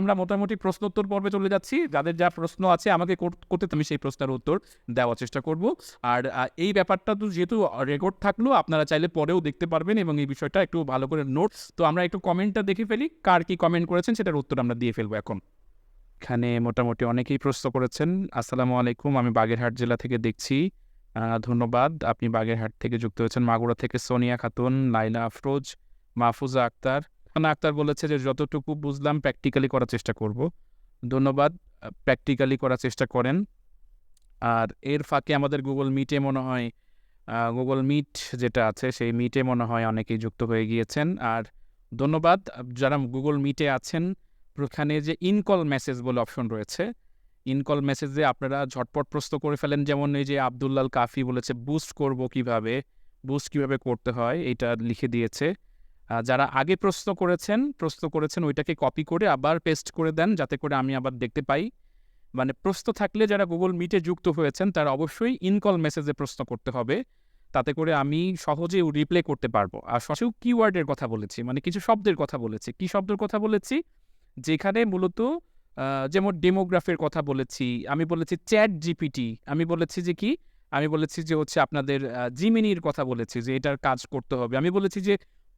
আমরা মোটামুটি প্রশ্নোত্তর পর্বে চলে যাচ্ছি। যাদের যা প্রশ্ন আছে আমাকে করতে আমি সেই প্রশ্নের উত্তর দেওয়ার চেষ্টা করব। আর এই ব্যাপারটা তো যেহেতু রেকর্ড থাকল, আপনারা চাইলে পরেও দেখতে পারবেন এবং এই বিষয়টা একটু ভালো করে নোট তো আমরা একটু কমেন্টটা দেখে ফেলি, কার কি কমেন্ট করেছেন সেটার উত্তর আমরা দিয়ে ফেলব এখন। এখানে মোটামুটি অনেকেই প্রশ্ন করেছেন, আসসালামু আলাইকুম, আমি বাগেরহাট জেলা থেকে দেখছি। ধন্যবাদ, আপনি বাগেরহাট থেকে যুক্ত হয়েছেন, মাগুরা থেকে সোনিয়া খাতুন লাইলা আফরোজ, মাহফুজা আক্তার আক্তার বলেছে যে, যতটুকু বুঝলাম প্র্যাকটিক্যালি করার চেষ্টা করব। ধন্যবাদ। প্র্যাকটিক্যালি করার চেষ্টা করেন। আর এর ফাঁকে আমাদের গুগল মিটে মনে হয় গুগল মিট যেটা আছে, সেই মিটে মনে হয় অনেকেই যুক্ত হয়ে গিয়েছেন। আর ধন্যবাদ। যারা গুগল মিটে আছেন, ওখানে যে ইনকল মেসেজ বলে অপশন রয়েছে ইনকল মেসেজে আপনারা ঝটপট প্রশ্ন করে ফেলেন। যেমন এই যে আবদুল্লাল কাফি বলেছে বুস্ট করব কীভাবে? বুস্ট কীভাবে করতে হয়? এটা লিখে দিয়েছে। যারা আগে প্রশ্ন করেছেন প্রশ্ন করেছেন ওইটাকে কপি করে আবার পেস্ট করে দেন, যাতে করে আমি আবার দেখতে পাই। মানে প্রশ্ন থাকলে যারা গুগল মিটে যুক্ত হয়েছেন, তারা অবশ্যই ইনকল মেসেজে প্রশ্ন করতে হবে। তাতে করে আমি সহজে রিপ্লে করতে পারব। আর সবচেয়ে কিওয়ার্ডের কথা বলেছি মানে কিছু শব্দের কথা বলেছি। কি শব্দের কথা বলেছি? যেখানে মূলত যেমন ডেমোগ্রাফের কথা বলেছি, আমি বলেছি চ্যাট জিপিটি আমি বলেছি যে কি? আমি বলেছি যে হচ্ছে আপনাদের জিমিনির কথা বলেছি, যে এটার কাজ করতে হবে। আমি বলেছি যে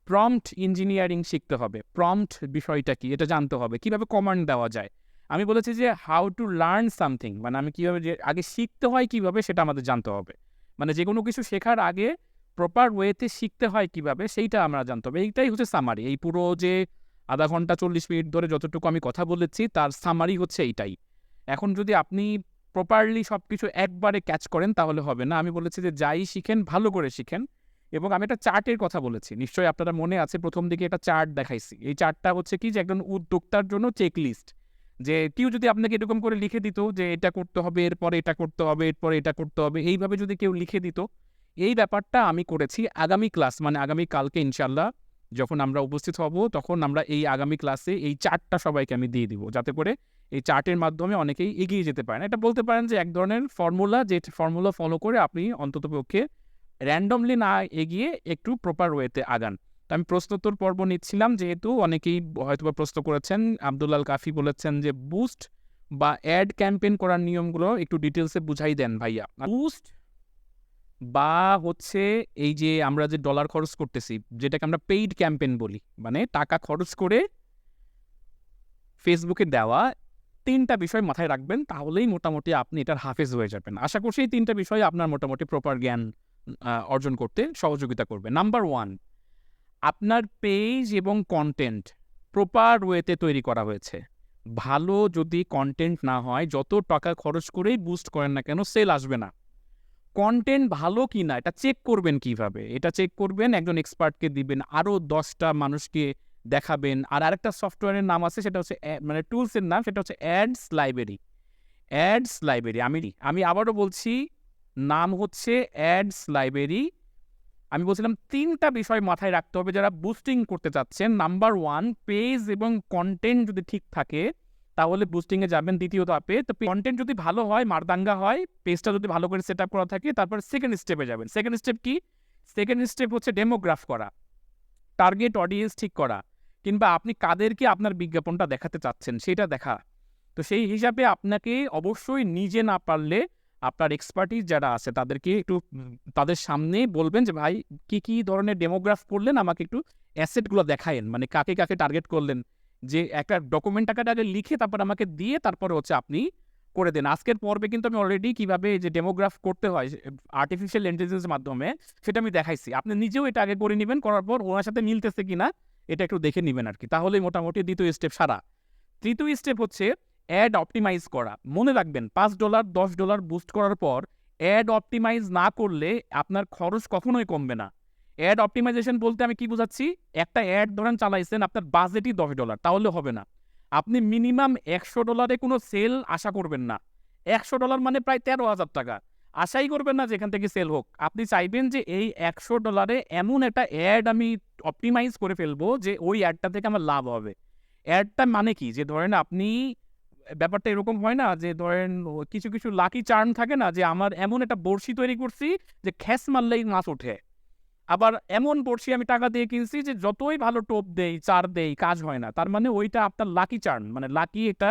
প্রম্পট ইঞ্জিনিয়ারিং শিখতে হবে। প্রম্পট বিষয়টা কি? এটা জানতে হবে। কীভাবে কমান্ড দেওয়া যায়? আমি বলেছি যে হাউ টু লার্ন সামথিং মানে আমি কীভাবে যে আগে শিখতে হয় কীভাবে সেটা আমাদের জানতে হবে। মানে যে কোনো কিছু শেখার আগে প্রপার ওয়েতে শিখতে হয় কীভাবে সেইটা আমরা জানতে হবে। এইটাই হচ্ছে সামারি এই পুরো যে আধা ঘণ্টা চল্লিশ মিনিট ধরে যতটুকু আমি কথা বলেছি, তার সামারি হচ্ছে এইটাই। এখন যদি আপনি প্রপারলি সব কিছু একবারে ক্যাচ করেন, তাহলে হবে না। আমি বলেছি যে যাই শিখেন, ভালো করে শিখেন। এবং আমি একটা চার্টের কথা বলেছি। নিশ্চয়ই আপনারা মনে আছে, প্রথম দিকে একটা চার্ট দেখাইছি। এই চার্টটা হচ্ছে কি যে একজন উদ্যোক্তার জন্য চেকলিস্ট যে কেউ যদি আপনাকে এরকম করে লিখে দিত যে এটা করতে হবে, এরপরে এটা করতে হবে, এরপরে এটা করতে হবে, এইভাবে যদি কেউ লিখে দিত, এই ব্যাপারটা আমি করেছি আগামী ক্লাস মানে আগামী কালকে ইনশাল্লাহ যখন আমরা উপস্থিত হব, তখন আমরা এই আগামী ক্লাসে এই চার্টটা সবাইকে আমি দিয়ে দিব। যাতে করে এই চার্টের মাধ্যমে অনেকেই এগিয়ে যেতে পারেন। এটা বলতে পারেন যে এক ধরনের ফর্মুলা যে ফর্মুলা ফলো করে আপনি অন্ততপক্ষে র্যান্ডমলি না এগিয়ে একটু প্রপার ওয়েতে আগান। তো আমি প্রশ্নোত্তর পর্ব নিচ্ছিলাম, যেহেতু অনেকেই হয়তোবা প্রশ্ন করেছেন আবদুল্লাল কাফি বলেছেন যে বুস্ট বা অ্যাড ক্যাম্পেইন করার নিয়মগুলো একটু ডিটেলসে বুঝাই দেন ভাইয়া। বুস্ট বা হচ্ছে এই যে আমরা যে ডলার খরচ করতেছি, যেটাকে আমরা পেইড ক্যাম্পেইন বলি মানে টাকা খরচ করে ফেসবুকে দেওয়া, তিনটা বিষয় মাথায় রাখবেন, তাহলেই মোটামুটি আপনি এটার হাফেজ হয়ে যাবেন। আশা করছি এই তিনটা বিষয় আপনার মোটামুটি প্রপার জ্ঞান অর্জন করতে সহযোগিতা করবে। নাম্বার ওয়ান আপনার পেজ এবং কন্টেন্ট প্রপার ওয়েতে তৈরি করা হয়েছে। ভালো যদি কন্টেন্ট না হয়, যত টাকা খরচ করেই বুস্ট করেন না কেন সেল আসবে না। কন্টেন্ট ভালো কি না, এটা চেক করবেন কীভাবে? এটা চেক করবেন, একজন এক্সপার্টকে দিবেন আরও দশটা মানুষকে দেখাবেন। আর আরেকটা সফটওয়্যারের নাম আছে, সেটা হচ্ছে মানে টুলসের নাম, সেটা হচ্ছে অ্যাডস লাইব্রেরি অ্যাডস লাইব্রেরি আমি আমি আবারও বলছি নাম হচ্ছে অ্যাডস লাইব্রেরি। আমি বলছিলাম তিনটা বিষয় মাথায় রাখতে হবে যারা বুস্টিং করতে চাচ্ছেন। নাম্বার ওয়ান পেজ এবং কন্টেন্ট যদি ঠিক থাকে, তাহলে বুস্টিংয়ে যাবেন। দ্বিতীয় ধাপে তো কন্টেন্ট যদি ভালো হয়, মারদাঙ্গা হয় পেজটা যদি ভালো করে সেট আপ করা থাকে, তারপর সেকেন্ড স্টেপে যাবেন। সেকেন্ড স্টেপ কি? সেকেন্ড স্টেপ হচ্ছে ডেমোগ্রাফ করা টার্গেট অডিয়েন্স ঠিক করা, কিংবা আপনি কাদেরকে আপনার বিজ্ঞাপনটা দেখাতে চাচ্ছেন, সেটা দেখা। তো সেই হিসাবে আপনাকে অবশ্যই নিজে না পারলে আপনার এক্সপার্টিস যারা আছে, তাদেরকে একটু তাদের সামনে বলবেন যে, ভাই, কি কি ধরনের ডেমোগ্রাফ করলেন? আমাকে একটু অ্যাসেটগুলো দেখায়েন। মানে কাকে কাকে টার্গেট করলেন? যে একটা ডকুমেন্ট টাকাটা আগে লিখে তারপর আমাকে দিয়ে তারপরে হচ্ছে আপনি করে দেন। আজকের পর্বে কিন্তু আমি অলরেডি কীভাবে যে ডেমোগ্রাফ করতে হয় আর্টিফিশিয়াল ইন্টেলিজেন্সের মাধ্যমে, সেটা আমি দেখাইছি। আপনি নিজেও এটা আগে করে নেবেন, করার পর ওনার সাথে মিলতেছে কিনা, এটা একটু দেখে নেবেন আর কি তাহলেই মোটামুটি দ্বিতীয় স্টেপ সারা। তৃতীয় স্টেপ হচ্ছে অ্যাড অপটিমাইজ করা। মনে রাখবেন, পাঁচ ডলার দশ ডলার বুস্ট করার পর অ্যাড অপটিমাইজ না করলে আপনার খরচ কখনোই কমবে না। অ্যাড অপটিমাইজেশন বলতে আমি কি বোঝাচ্ছি? একটা অ্যাড ধরেন চালাইছেন, আপনার বাজেটই দশ ডলার তাহলে হবে না। আপনি মিনিমাম একশো ডলারে কোনো সেল আশা করবেন না। একশো ডলার মানে প্রায় তেরো হাজার টাকা। আশাই করবেন না যেখান থেকে সেল হোক। আপনি চাইবেন যে এই একশো ডলারে এমন একটা অ্যাড আমি অপটিমাইজ করে ফেলব যে ওই অ্যাডটা থেকে আমার লাভ হবে। অ্যাডটা মানে কি? যে ধরেন আপনি ব্যাপারটা এরকম হয় না যে, ধরেন কিছু কিছু লাকি চার্ম থাকে না যে, আমার এমন একটা বড়শি তৈরি করছি যে, খ্যাস মারলেই মাছ ওঠে। আবার এমন বড়শি আমি টাকা দিয়ে কিনছি যে, যতই ভালো টোপ দেই, চার দেই, কাজ হয় না। তার মানে ওইটা আপনার লাকি চার্ন মানে লাকি একটা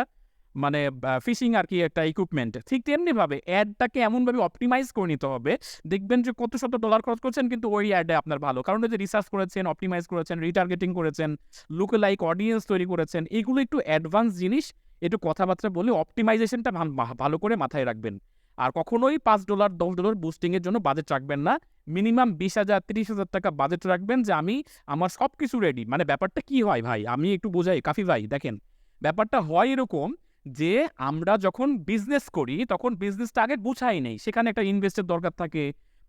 মানে ফিশিং আর কি একটা ইকুইপমেন্ট ঠিক তেমনি ভাবে অ্যাডটাকে এমনভাবে অপটিমাইজ করে নিতে হবে। দেখবেন যে, কত শত ডলার খরচ করছেন, কিন্তু ওই অ্যাডে আপনার ভালো। কারণ যে রিসার্চ করেছেন অপটিমাইজ করেছেন রিটার্গেটিং করেছেন লুক লাইক অডিয়েন্স তৈরি করেছেন, এগুলো একটু অ্যাডভান্স জিনিস। একটু কথাবার্তা বলে অপটিমাইজেশনটা ভালো করে মাথায় রাখবেন। আর কখনোই পাঁচ ডলার দশ ডলার বুস্টিংয়ের জন্য বাজেট রাখবেন না। মিনিমাম বিশ হাজার, তিরিশ হাজার টাকা বাজেট রাখবেন যে আমি আমার সব কিছু রেডি মানে ব্যাপারটা কি হয় ভাই? আমি একটু বোঝাই, কাফি ভাই, দেখেন। ব্যাপারটা হয় এরকম যে আমরা যখন বিজনেস করি, তখন বিজনেসটা আগে গুছাই নেই। সেখানে একটা ইনভেস্টের দরকার থাকে,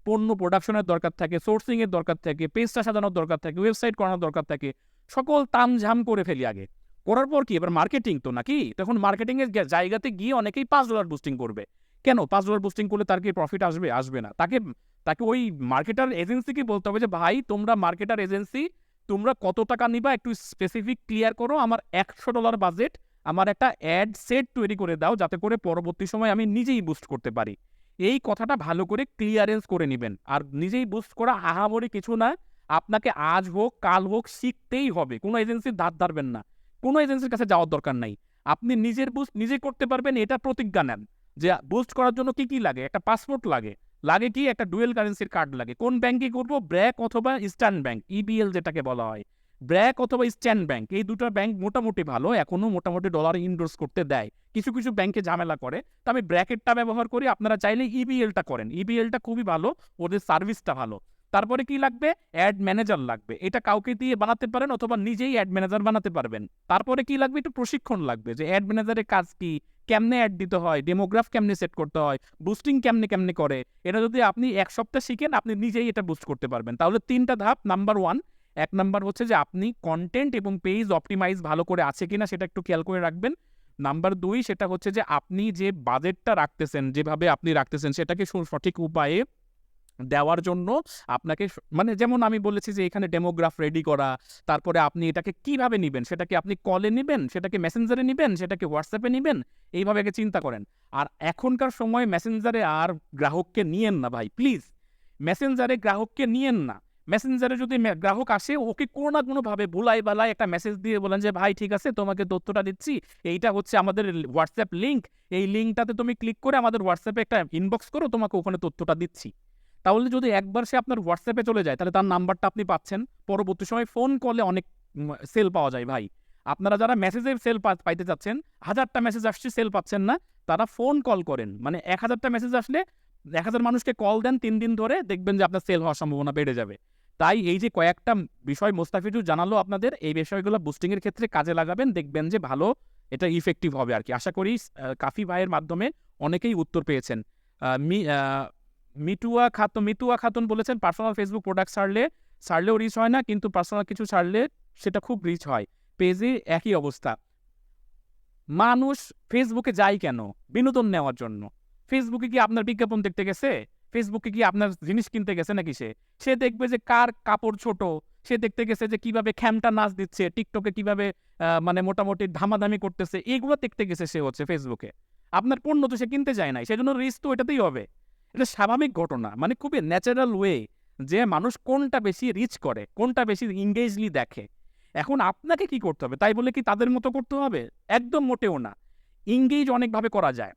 পণ্য প্রোডাকশনের দরকার থাকে সোর্সিংয়ের দরকার থাকে পেজটা সাজানোর দরকার থাকে ওয়েবসাইট করানোর দরকার থাকে, সকল তামঝাম করে ফেলি আগে। করার পর কি? এবার মার্কেটিং তো নাকি? তখন মার্কেটিংয়ের জায়গাতে গিয়ে অনেকেই পাঁচ ডলার বুস্টিং করবে। কেন? পাঁচ ডলার বুস্টিং করলে তার কি প্রফিট আসবে? আসবে না। তাকে তাকে ওই মার্কেটার এজেন্সিকে বলতে হবে যে, ভাই, তোমরা মার্কেটার এজেন্সি তোমরা কত টাকা নিবা? একটু স্পেসিফিক ক্লিয়ার করো। আমার একশো ডলার বাজেট আমার একটা অ্যাড সেট তৈরি করে দাও যাতে করে পরবর্তী সময় আমি নিজেই বুস্ট করতে পারি। এই কথাটা ভালো করে ক্লিয়ারেন্স করে নেবেন। আর নিজেই বুস্ট করা আহামরি কিছু না। আপনাকে আজ হোক, কাল হোক, শিখতেই হবে। কোনো এজেন্সির ধার ধারবেন না। কোনো এজেন্সির কাছে যাওয়ার দরকার নাই। আপনি নিজের বুস্ট নিজে করতে পারবেন, এটা প্রতিজ্ঞা নেন যে বুস্ট করার জন্য কি কি লাগে? একটা পাসপোর্ট লাগে লাগে কি? একটা ডুয়েল কারেন্সির কার্ড লাগে। কোন ব্যাংকে করব? ব্র্যাক অথবা ইস্টার্ন ব্যাংক ইবিএল যেটাকে বলা হয়। ব্র্যাক অথবা ইস্টার্ন ব্যাংক এই দুটো ব্যাংক মোটামুটি ভালো এখনও মোটামুটি ডলার ইনডোর্স করতে দেয়। কিছু কিছু ব্যাংকে ঝামেলা করে, তো আমি ব্র্যাকেটটা ব্যবহার করি, আপনারা চাইলে ইবিএলটা করেন। ইবিএলটা খুবই ভালো, ওদের সার্ভিসটা ভালো। তারপরে কি লাগবে? অ্যাড ম্যানেজার লাগবে। এটা কাউকে দিয়ে বানাতে পারেন অথবা নিজেই অ্যাড ম্যানেজার বানাতে পারবেন। তারপরে কি লাগবে? একটু প্রশিক্ষণ লাগবে যে অ্যাড ম্যানেজারের কাজ কি? কেমনে অ্যাড দিতে হয়? ডেমোগ্রাফ কেমনে সেট করতে হয়? বুস্টিং কেমনে কেমনে করে? এটা যদি আপনি এক সপ্তাহ শিখেন, আপনি নিজেই এটা বুস্ট করতে পারবেন। তাহলে তিনটা ধাপ। নাম্বার ওয়ান এক নাম্বার হচ্ছে যে আপনি কন্টেন্ট এবং পেজ অপটিমাইজ ভালো করে আছে কিনা সেটা একটু খেয়াল করে রাখবেন। নাম্বার দুই, সেটা হচ্ছে যে আপনি যে বাজেটটা রাখতেছেন, যেভাবে আপনি রাখতেছেন, সেটাকে সঠিক উপায়ে দেওয়ার জন্য আপনাকে মানে যেমন আমি বলেছি যে এখানে ডেমোগ্রাফ রেডি করা, তারপরে আপনি এটাকে কীভাবে নেবেন? সেটাকে আপনি কলে নেবেন? সেটাকে মেসেঞ্জারে নেবেন? সেটাকে হোয়াটসঅ্যাপে নেবেন? এইভাবে আগে চিন্তা করেন। আর এখনকার সময় মেসেঞ্জারে আর গ্রাহককে নিয়েন না ভাই প্লিজ মেসেঞ্জারে গ্রাহককে নিয়েন না। মেসেঞ্জারে যদি গ্রাহক আসে, ওকে কোনো না কোনোভাবে ভুলাই বালাই একটা মেসেজ দিয়ে বলেন যে, ভাই, ঠিক আছে, তোমাকে তথ্যটা দিচ্ছি। এইটা হচ্ছে আমাদের হোয়াটসঅ্যাপ লিঙ্ক এই লিঙ্কটাতে তুমি ক্লিক করে আমাদের হোয়াটসঅ্যাপে একটা ইনবক্স করো, তোমাকে ওখানে তথ্যটা দিচ্ছি। তাহলে যদি একবার সে আপনার হোয়াটসঅ্যাপে চলে যায়, তাহলে তার নাম্বারটা আপনি পাচ্ছেন। পরবর্তী সময় ফোন করলে অনেক সেল পাওয়া যায় ভাই। আপনারা যারা মেসেজে সেল পাইতে চাচ্ছেন হাজারটা মেসেজ আসছে সেল পাচ্ছেন না, তারা ফোন কল করেন। মানে এক হাজারটা মেসেজ আসলে এক হাজার মানুষকে কল দেন তিন দিন ধরে, দেখবেন যে আপনার সেল হওয়ার সম্ভাবনা বেড়ে যাবে। তাই এই যে কয়েকটা বিষয় মোস্তাফিজু জানালো আপনাদের, এই বিষয়গুলো বুস্টিংয়ের ক্ষেত্রে কাজে লাগাবেন, দেখবেন যে ভালো এটা ইফেক্টিভ হবে আর কি আশা করি কাফি ভাইয়ের মাধ্যমে অনেকেই উত্তর পেয়েছেন। মি মিটুয়া খাতুন মিতুয়া খাতুন বলেছেন পার্সোনাল ফেসবুক প্রোডাক্ট ছাড়লে, ছাড়লেও রিচ হয় না, কিন্তু পার্সোনাল কিছু ছাড়লে সেটা খুব রিচ হয়। পেজে একই অবস্থা। মানুষ ফেসবুকে যায় কেন? বিনোদন নেওয়ার জন্য। ফেসবুকে কি আপনার বিজ্ঞাপন দেখতে গেছে? ফেসবুকে কি আপনার জিনিস কিনতে গেছে নাকি সে? সে দেখবে যে কার কাপড় ছোট। সে দেখতে গেছে যে কীভাবে খ্যামটা নাচ দিচ্ছে টিকটকে কীভাবে মানে মোটামুটি ধামাধামি করতেছে, এগুলো দেখতে গেছে সে হচ্ছে ফেসবুকে আপনার পণ্য তো সে কিনতে যায় নাই, সেজন্য রিস্ক তো এটাতেই হবে। এটা স্বাভাবিক ঘটনা মানে খুবই ন্যাচারাল ওয়ে যে মানুষ কোনটা বেশি রিচ করে, কোনটা বেশি ইংগেজলি দেখে। এখন আপনাকে কি করতে হবে? তাই বলে কি তাদের মতো করতে হবে? একদম মোটেও না। ইংগেজ অনেকভাবে করা যায়।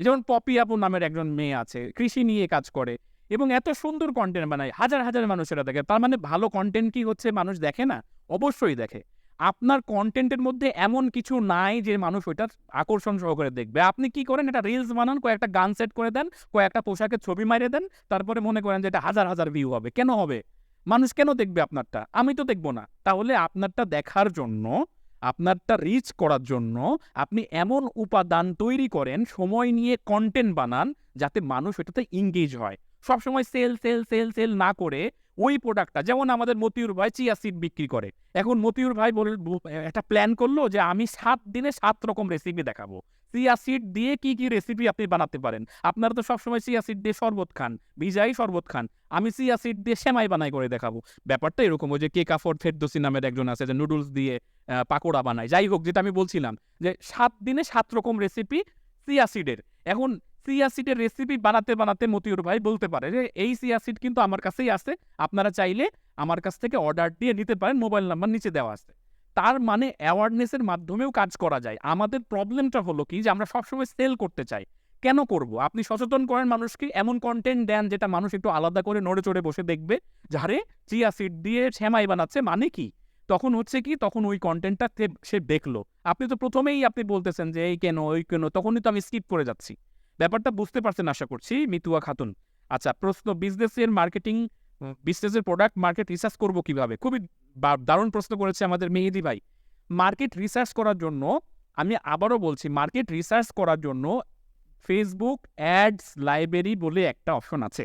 যেমন পপি আপু নামের একজন মেয়ে আছে, কৃষি নিয়ে কাজ করে এবং এত সুন্দর কন্টেন্ট বানায়, হাজার হাজার মানুষেরা দেখে। তার মানে ভালো কন্টেন্ট কি হচ্ছে? মানুষ দেখে না? অবশ্যই দেখে। আপনার কন্টেন্টের মধ্যে এমন কিছু নাই যে মানুষ ওইটার আকর্ষণ সহকারে দেখবে। আপনি কি করেন? এটা রিলস বানান, কয়েকটা গান সেট করে দেন, কয়েকটা পোশাকের ছবি মারে দেন, তারপরে মনে করেন যে এটা হাজার হাজার ভিউ হবে। কেন হবে? মানুষ কেন দেখবে আপনারটা? আমি তো দেখব না। তাহলে আপনারটা দেখার জন্য, আপনারটা রিচ করার জন্য আপনি এমন উপাদান তৈরি করেন, সময় নিয়ে কন্টেন্ট বানান, যাতে মানুষ এটাতে ইংগেজ হয়। সবসময় সেল সেল সেল সেল না করে ওই প্রোডাক্টটা যেমন আমাদের মতিউর ভাই চিয়া সিড বিক্রি করে। এখন মতিউর ভাই বল একটা প্ল্যান করল যে আমি সাত দিনে সাত রকম রেসিপি দেখাবো। চিয়া সিড দিয়ে কি কি রেসিপি আপনি বানাতে পারেন? আপনারা তো সবসময় চিয়া সিড দিয়ে শরবত খান, ভিজাই শরবত খান। আমি চিয়া সিড দিয়ে সেমাই বানাই করে দেখাবো। ব্যাপারটা এরকম ওই যে কে কাফর ফেরদোসি নামের একজন আছে যে নুডলস দিয়ে পাকোড়া বানায়। যাই হোক, যেটা আমি বলছিলাম যে সাত দিনে সাত রকম রেসিপি চিয়া সিডের এখন সিয়াসিডের রেসিপি বানাতে বানাতে মতিউর ভাই বলতে পারে যে, এই সিয়াসিড কিন্তু আমার কাছেই আছে। আপনারা চাইলে আমার কাছ থেকে অর্ডার দিয়ে নিতে পারেন। মোবাইল নাম্বার নিচে দেওয়া আছে। তার মানে অ্যাওয়ারনেসের মাধ্যমেও কাজ করা যায়। আমাদের প্রবলেমটা হলো কি যে, আমরা সবসময় সেল করতে চাই। কেন করব? আপনি সচেতন করেন মানুষকে, এমন কন্টেন্ট দেন যেটা মানুষ একটু আলাদা করে নড়ে চড়ে বসে দেখবে যারে চিয়া সিড দিয়ে শ্যামাই বানাচ্ছে মানে কি? তখন হচ্ছে কি, তখন ওই কন্টেন্টটা সে দেখল। আপনি তো প্রথমেই আপনি বলতেছেন যে, এই কেন? ওই কেন? তখনই তো আমি স্কিপ করে যাচ্ছি। ব্যাপারটা বুঝতে পারছেন আশা করছি, মিতুয়া খাতুন। আচ্ছা প্রশ্ন বিজনেসের মার্কেটিং বিজনেসের প্রোডাক্ট মার্কেট রিসার্চ করব কীভাবে? খুবই দারুণ প্রশ্ন করেছে আমাদের মেহেদি ভাই। মার্কেট রিসার্চ করার জন্য, আমি আবারও বলছি মার্কেট রিসার্চ করার জন্য ফেসবুক অ্যাডস লাইব্রেরি বলে একটা অপশন আছে।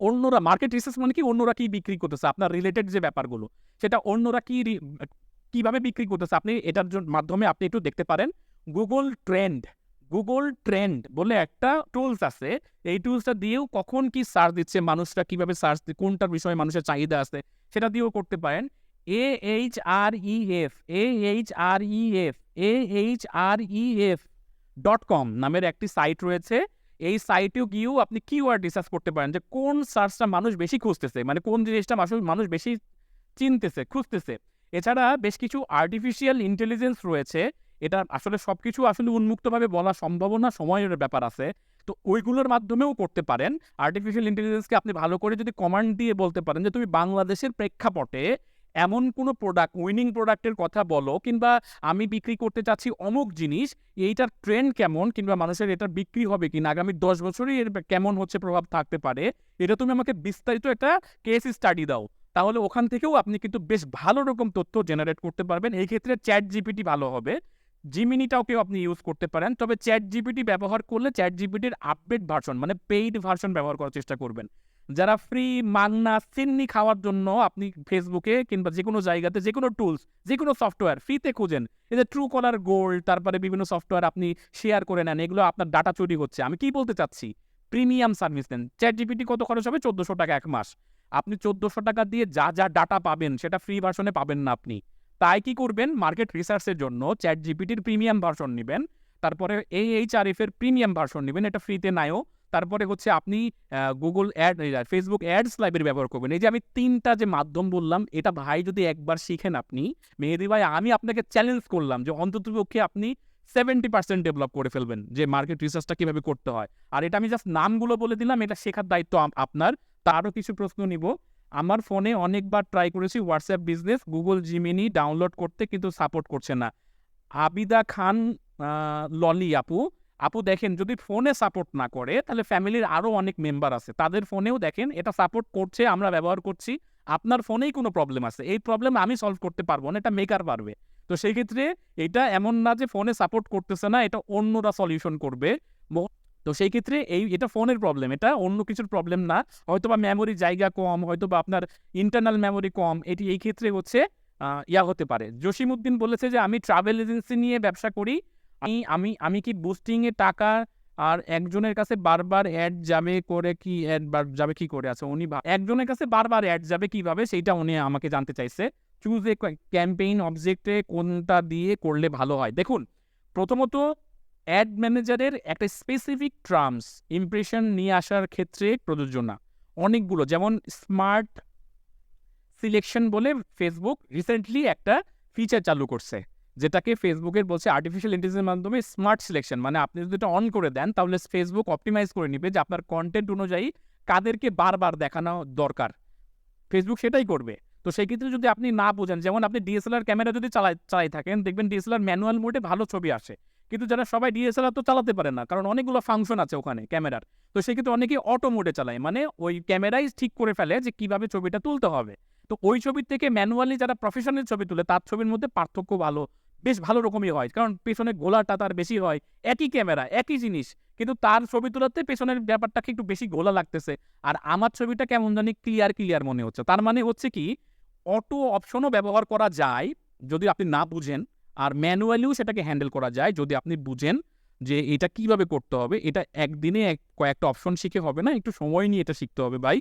অন্যরা মার্কেট রিসার্চ মানে কি? অন্যরা কি বিক্রি করতেছে? আপনার রিলেটেড যে ব্যাপারগুলো, সেটা অন্যরা কি কীভাবে বিক্রি করতেছে? আপনি এটার মাধ্যমে আপনি একটু দেখতে পারেন। গুগল ট্রেন্ড গুগল ট্রেন্ড বলে একটা টুলস আছে। এই টুলসটা দিয়েও কখন কি সার্চ দিচ্ছে, মানুষরা কীভাবে সার্চ কোনটার বিষয়ে মানুষের চাহিদা আছে, সেটা দিয়েও করতে পারেন। A H R E F A H R E F A H R E F dot com নামের একটি সাইট রয়েছে। এই সাইটেও গিয়েও আপনি কিওয়ার্ড রিসার্চ করতে পারেন যে কোন সার্চটা মানুষ বেশি খুঁজতেছে মানে কোন জিনিসটা মানুষ মানুষ বেশি চিনতেছে, খুঁজতেছে। এছাড়া বেশ কিছু আর্টিফিশিয়াল ইন্টেলিজেন্স রয়েছে। এটা আসলে সব কিছু আসলে উন্মুক্তভাবে বলা সম্ভব না, সময়ের ব্যাপার আছে। তো ওইগুলোর মাধ্যমেও করতে পারেন। আর্টিফিশিয়াল ইন্টেলিজেন্সকে আপনি ভালো করে যদি কমান্ড দিয়ে বলতে পারেন যে, তুমি বাংলাদেশের প্রেক্ষাপটে এমন কোনো প্রোডাক্ট উইনিং প্রোডাক্টের কথা বলো কিংবা আমি বিক্রি করতে চাচ্ছি অমুক জিনিস, এইটার ট্রেন্ড কেমন কিংবা মানুষের এটার বিক্রি হবে কিনা, আগামী দশ বছরই এর কেমন হচ্ছে প্রভাব থাকতে পারে? এটা তুমি আমাকে বিস্তারিত একটা কেস স্টাডি দাও। তাহলে ওখান থেকেও আপনি কিন্তু বেশ ভালো রকম তথ্য জেনারেট করতে পারবেন। এই ক্ষেত্রে চ্যাট জিপিটি ভালো হবে। জিমিনিটাও কেউ আপনি ইউজ করতে পারেন। তবে চ্যাট জিপিটি ব্যবহার করলে চ্যাট জিপিটির আপডেট ভার্সন মানে পেইড ভার্সন ব্যবহার করার চেষ্টা করবেন। যারা ফ্রি মাগনা চিন্নি খাওয়ার জন্য আপনি ফেসবুকে কিংবা যে কোনো জায়গাতে যে কোনো টুলস যে কোনো সফটওয়্যার ফ্রিতে খুঁজেন, এই যে ট্রু কলার গোল্ড তারপরে বিভিন্ন সফটওয়্যার আপনি শেয়ার করে নেন, এগুলো আপনার ডাটা চুরি হচ্ছে। আমি কি বলতে চাচ্ছি? প্রিমিয়াম সার্ভিস দেন চ্যাট জিপিটি কত খরচ হবে? চোদ্দোশো টাকা এক মাস। আপনি চোদ্দোশো টাকা দিয়ে যা যা ডাটা পাবেন, সেটা ফ্রি ভার্সনে পাবেন না আপনি। তাই কি করবেন? মার্কেট রিসার্চের জন্য চ্যাট জিপিটির প্রিমিয়াম ভার্সন নেবেন, তারপরে এই এইচ আর প্রিমিয়াম ভার্সন নেবেন, এটা ফ্রিতে নাও তারপরে হচ্ছে আপনি Google ad Facebook ads library ব্যবহার করবেন। এই যে আমি তিনটা যে মাধ্যম বললাম, এটা ভাই যদি একবার শিখেন আপনি, মেহেদি ভাই, আমি আপনাকে চ্যালেঞ্জ করলাম যে অন্ততপক্ষে আপনি সেভেন্টি পার্সেন্ট ডেভেলপ করে ফেলবেন যে মার্কেট রিসার্চটা কীভাবে করতে হয়। আর এটা আমি জাস্ট নামগুলো বলে দিলাম, এটা শেখার দায়িত্ব আপনার। তারও কিছু প্রশ্ন নিব। আমার ফোনে অনেকবার ট্রাই করেছি WhatsApp business Google Gemini download করতে কিন্তু সাপোর্ট করছে না। আবিদা খান ললি আপু আপু দেখেন যদি ফোনে সাপোর্ট না করে, তাহলে ফ্যামিলির আরও অনেক মেম্বার আছে। তাদের ফোনেও দেখেন এটা সাপোর্ট করছে, আমরা ব্যবহার করছি। আপনার ফোনেই কোনো প্রবলেম আছে। এই প্রবলেম আমি সলভ করতে পারব না, এটা মেকার পারবে। তো সেই ক্ষেত্রে এটা এমন না যে ফোনে সাপোর্ট করতেছে না, এটা অন্যরা সলিউশন করবে। তো সেই ক্ষেত্রে এই এটা ফোনের প্রবলেম এটা অন্য কিছুর প্রবলেম না। হয়তো বা মেমোরি জায়গা কম হয়তো বা আপনার ইন্টারনাল মেমোরি কম, এটি এই ক্ষেত্রে হচ্ছে ইয়া হতে পারে। জসিমউদ্দিন বলেছে যে, আমি ট্রাভেল এজেন্সি নিয়ে ব্যবসা করি। আমি আমি আমি কি বুস্টিংয়ে টাকা আর একজনের কাছে বারবার অ্যাড যাবে করে কি অ্যাড বার যাবে কি করে আছে? উনি একজনের কাছে বারবার অ্যাড যাবে কীভাবে? সেইটা উনি আমাকে জানতে চাইছে। চুজ এ ক্যাম্পেইন অবজেক্টে কোনটা দিয়ে করলে ভালো হয়? দেখুন, প্রথমত অ্যাড ম্যানেজারের একটা স্পেসিফিক ট্রার্মস ইমপ্রেশন নিয়ে আসার ক্ষেত্রে প্রযোজ্য না। অনেকগুলো, যেমন স্মার্ট সিলেকশন বলে ফেসবুক রিসেন্টলি একটা ফিচার চালু করছে, যেটাকে ফেসবুকের বলছে আর্টিফিশিয়াল ইন্টেলিজেন্সের মাধ্যমে স্মার্ট সিলেকশন মানে আপনি যদি এটা অন করে দেন, তাহলে ফেসবুক অপটিমাইজ করে নিবে যে আপনার কন্টেন্ট অনুযায়ী কাদেরকে বারবার দেখানো দরকার। ফেসবুক সেটাই করবে। তো সেই ক্ষেত্রে যদি আপনি না বোঝেন, যেমন আপনি ডিএসএলআর ক্যামেরা যদি চালাই চালাই থাকেন, দেখবেন ডিএসএলআর ম্যানুয়াল মোডে ভালো ছবি আসে। কিন্তু যারা সবাই ডিএসএলআর তো চালাতে পারে না, কারণ অনেকগুলো ফাংশন আছে ওখানে ক্যামেরার তো সেক্ষেত্রে অনেকেই অটো মোডে চালায় মানে ওই ক্যামেরাই ঠিক করে ফেলে যে কীভাবে ছবিটা তুলতে হবে। তো ওই ছবির থেকে ম্যানুয়ালি যারা প্রফেশনাল ছবি তুলে, তার ছবির মধ্যে পার্থক্য ভালো, বেশ ভালো রকমই হয়। কারণ পেছনে গোলাটা তার বেশি হয়, একই ক্যামেরা একই জিনিস, কিন্তু তার ছবি তোলাতে পেছনের ব্যাপারটাকে একটু বেশি গোলা লাগতেছে। আর আমার ছবিটা কেমন জানি ক্লিয়ার ক্লিয়ার মনে হচ্ছে। তার মানে হচ্ছে কি অটো অপশনও ব্যবহার করা যায়, যদি আপনি না বুঝেন। আর ম্যানুয়ালিও সেটাকে হ্যান্ডেল করা যায় যদি আপনি বুঝেন যে এটা কীভাবে করতে হবে। এটা একদিনে এক কয়েকটা অপশন শিখে হবে না? একটু সময় নিয়ে এটা শিখতে হবে ভাই।